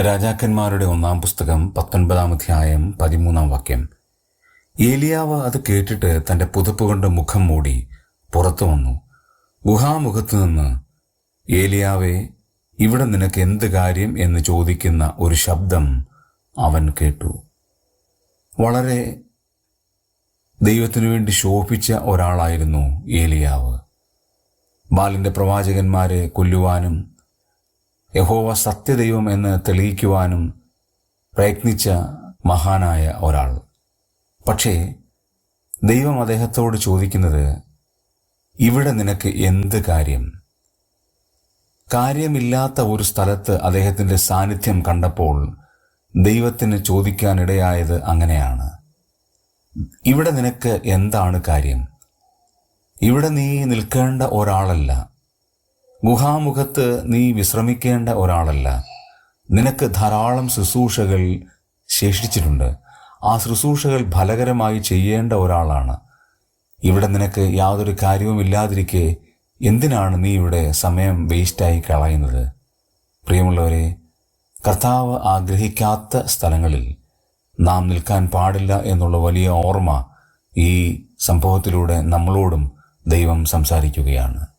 രാജാക്കന്മാരുടെ ഒന്നാം പുസ്തകം പത്തൊൻപതാം അധ്യായം പതിമൂന്നാം വാക്യം. ഏലിയാവ് അത് കേട്ടിട്ട് തന്റെ പുതപ്പ് കൊണ്ട് മുഖം മൂടി പുറത്തു വന്നു. ഗുഹാമുഖത്തു നിന്ന് ഏലിയാവെ ഇവിടെ നിനക്ക് എന്ത് കാര്യം എന്ന് ചോദിക്കുന്ന ഒരു ശബ്ദം അവൻ കേട്ടു. വളരെ ദൈവത്തിനു വേണ്ടി ശോഭിച്ച ഒരാളായിരുന്നു ഏലിയാവ്. ബാലിന്റെ പ്രവാചകന്മാരെ കൊല്ലുവാനും യഹോവ സത്യദൈവം എന്ന് തെളിയിക്കുവാനും പ്രയത്നിച്ച മഹാനായ ഒരാൾ. പക്ഷേ ദൈവം അദ്ദേഹത്തോട് ചോദിക്കുന്നത് ഇവിടെ നിനക്ക് എന്ത് കാര്യം? കാര്യമില്ലാത്ത ഒരു സ്ഥലത്ത് അദ്ദേഹത്തിന്റെ സാന്നിധ്യം കണ്ടപ്പോൾ ദൈവത്തിന് ചോദിക്കാനിടയായത് അങ്ങനെയാണ്. ഇവിടെ നിനക്ക് എന്താണ് കാര്യം? ഇവിടെ നീ നിൽക്കേണ്ട ഒരാളല്ല. ഗുഹാമുഖത്ത് നീ വിശ്രമിക്കേണ്ട ഒരാളല്ല. നിനക്ക് ധാരാളം ശുശ്രൂഷകൾ ശേഷിച്ചിട്ടുണ്ട്. ആ ശുശ്രൂഷകൾ ഫലകരമായി ചെയ്യേണ്ട ഒരാളാണ്. ഇവിടെ നിനക്ക് യാതൊരു കാര്യവും ഇല്ലാതിരിക്കെ എന്തിനാണ് നീ ഇവിടെ സമയം വേസ്റ്റായി കളയുന്നത്? പ്രിയമുള്ളവരെ കർത്താവ് ആഗ്രഹിക്കാത്ത സ്ഥലങ്ങളിൽ നാം നിൽക്കാൻ പാടില്ല എന്നുള്ള വലിയ ഓർമ്മ ഈ സംഭവത്തിലൂടെ നമ്മളോടും ദൈവം സംസാരിക്കുകയാണ്.